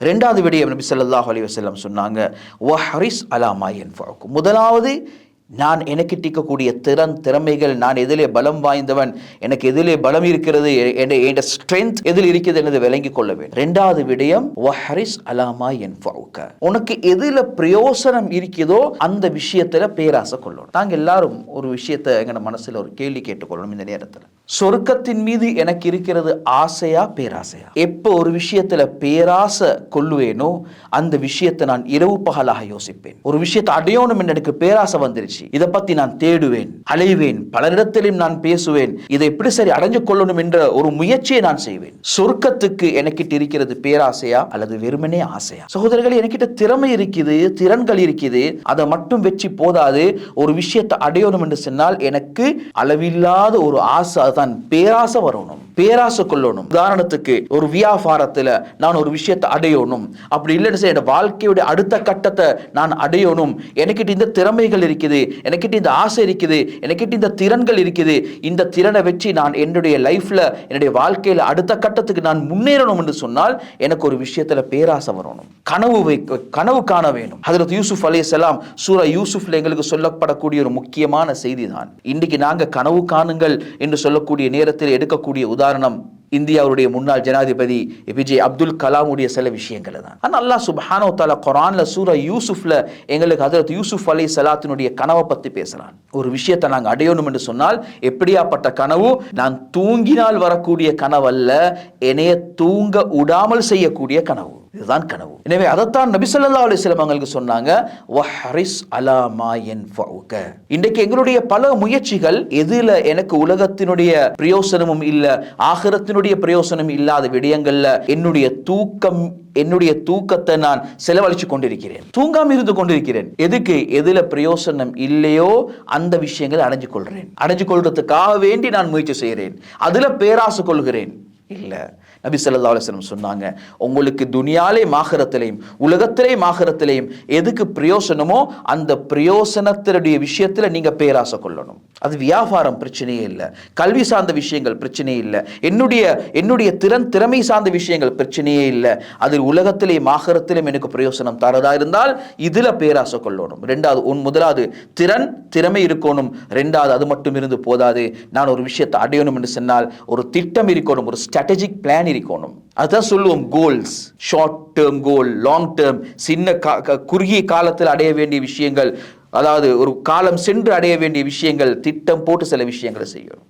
ரெண்டாவது விடயம் நபி ஸல்லல்லாஹு அலி வசல்லம் சொன்னாங்க வஹரிஸ் அலாமா யன்ஃபஉக்கும் முதலாவது நான் எனக்கு டிக்கக்கூடிய திறன் திறமைகள் நான் எதிலே பலம் வாய்ந்தவன் எனக்கு எதிலே பலம் இருக்கிறது என்ற ஸ்ட்ரென்த் எதில் இருக்கிறது என்பதை விளங்கிக் கொள்ள வேண்டும். ரெண்டாவது விடயம் வஹரிஸ் அலாமா என் உனக்கு எதில பிரயோசனம் இருக்கிறதோ அந்த விஷயத்துல பேராசை கொள்ளணும். நாங்கள் எல்லாரும் ஒரு விஷயத்தை எங்க மனசுல ஒரு கேள்வி கேட்டுக்கொள்ளணும் இந்த நேரத்துல. சொர்க்கத்தின் மீது எனக்கு இருக்கிறது ஆசையா பேராசையா? எப்போ ஒரு விஷயத்துல பேராசை கொள்ளுவேனோ அந்த விஷயத்தை நான் இரவு பகலாக யோசிப்பேன். ஒரு விஷயத்தை அடையணும் என்று எனக்கு பேராசை வந்துருச்சு. இதை பத்தி நான் தேடுவேன் அலைவேன் பலரிடத்திலும் நான் பேசுவேன். இதை எப்படி சரி அடைஞ்சு கொள்ளணும் என்ற ஒரு முயற்சியை நான் செய்வேன். சொர்க்கத்துக்கு எனக்கிட்ட இருக்கிறது பேராசையா அல்லது வெறுமனே ஆசையா? சகோதரர்கள் எனக்கிட்ட திறமை இருக்குது திறன்கள் இருக்குது. அதை மட்டும் வெற்றி போதாது. ஒரு விஷயத்தை அடையணும் என்று சொன்னால் எனக்கு அளவில்லாத ஒரு ஆசை தான் பேராசை வரணும். பேராசை கொள்ளணும். உதாரணத்துக்கு ஒரு வியாபாரத்துல நான் ஒரு விஷயத்தை அடையணும். அப்படி இல்லைன்னு என் வாழ்க்கையுடைய அடுத்த கட்டத்தை நான் அடையணும். எனக்கிட்ட இந்த திறமைகள் இருக்குது. எனக்கிட்ட இந்த ஆசை இருக்குது எனக்கிட்ட இந்த திறன்கள் இருக்குது. இந்த திறனை வச்சு நான் என்னுடைய லைஃப்ல என்னுடைய வாழ்க்கையில அடுத்த கட்டத்துக்கு நான் முன்னேறணும் என்று சொன்னால் எனக்கு ஒரு விஷயத்துல பேராசை வரணும். கனவு வைக்க கனவு காண வேணும். அதில் யூசுப் சலாம் சூரா யூசுஃப்ல எங்களுக்கு சொல்லப்படக்கூடிய ஒரு முக்கியமான செய்தி தான் இன்னைக்கு நாங்க கனவு காணுங்கள் என்று சொல்லக்கூடிய நேரத்தில் எடுக்கக்கூடிய உதாரணம் இந்தியாவுடைய முன்னாள் ஜனாதிபதி ஏபிஜே அப்துல் கலாமுடைய சில விஷயங்களை தான். ஆனால் அல்லாஹ் சுபஹானோ தாலா குரான்ல சூரா யூசுஃப்ல எங்களுக்கு ஹதரத் யூசுஃப் அலை சலாத்தினுடைய கனவை பற்றி பேசுகிறான் ஒரு விஷயத்தை நாங்கள் அடையணும் என்று சொன்னால் எப்படியாப்பட்ட கனவு? நான் தூங்கினால் வரக்கூடிய கனவல்ல என்னைய தூங்க விடாமல் செய்யக்கூடிய கனவு. இதுதான் கனவு. எனவே அதைத்தான் நபிசல்லா ஸல்லல்லாஹு அலைஹி அவங்களுக்கு சொன்னாங்க வஹரிஸ் அலா மா இன்றைக்கு எங்களுடைய பல முயற்சிகள் எதுல எனக்கு உலகத்தினுடைய பிரயோசனமும் இல்ல ஆகரத்தினுடைய பிரயோசனம் இல்லாத விடயங்கள்ல என்னுடைய தூக்கம் என்னுடைய தூக்கத்தை நான் செலவழிச்சு கொண்டிருக்கிறேன். தூங்காம இருந்து கொண்டிருக்கிறேன். எதுக்கு? எதுல பிரயோசனம் இல்லையோ அந்த விஷயங்களை அடைஞ்சு கொள்றேன். அடைஞ்சு கொள்றதுக்காக வேண்டி நான் முயற்சி செய்கிறேன் அதுல பேராசு கொள்கிறேன். இல்லை. நபி சொல்லா அலுவலம் சொன்னாங்க உங்களுக்கு துனியாலே மாகரத்திலையும் உலகத்திலே மாகரத்திலையும் எதுக்கு பிரயோசனமோ அந்த பிரயோசனத்தினுடைய விஷயத்தில் நீங்கள் பேராசை கொள்ளணும். அது வியாபாரம் பிரச்சனையே இல்லை கல்வி சார்ந்த விஷயங்கள் பிரச்சனையே இல்லை என்னுடைய என்னுடைய திறன் திறமை சார்ந்த விஷயங்கள் பிரச்சனையே இல்லை அது உலகத்திலே மாகரத்திலும் எனக்கு பிரயோசனம் தரதா இருந்தால் இதில் பேராசை கொள்ளணும். ரெண்டாவது உன் முதலாவது திறன் திறமை இருக்கணும். ரெண்டாவது அது மட்டும் இருந்து போதாது. நான் ஒரு விஷயத்தை அடையணும் என்று சொன்னால் ஒரு திட்டம் இருக்கணும் ஒரு ஸ்ட்ராட்டஜிக் பிளான் இருக்கணும் அதுதான் சொல்லுவோம் goals short term goal long term சின்ன க- குறுகிய காலத்தில் அடைய வேண்டிய விஷயங்கள் அதாவது ஒரு காலம் சென்று அடைய வேண்டிய விஷயங்கள் திட்டம் போட்டு சில விஷயங்களை செய்யணும்.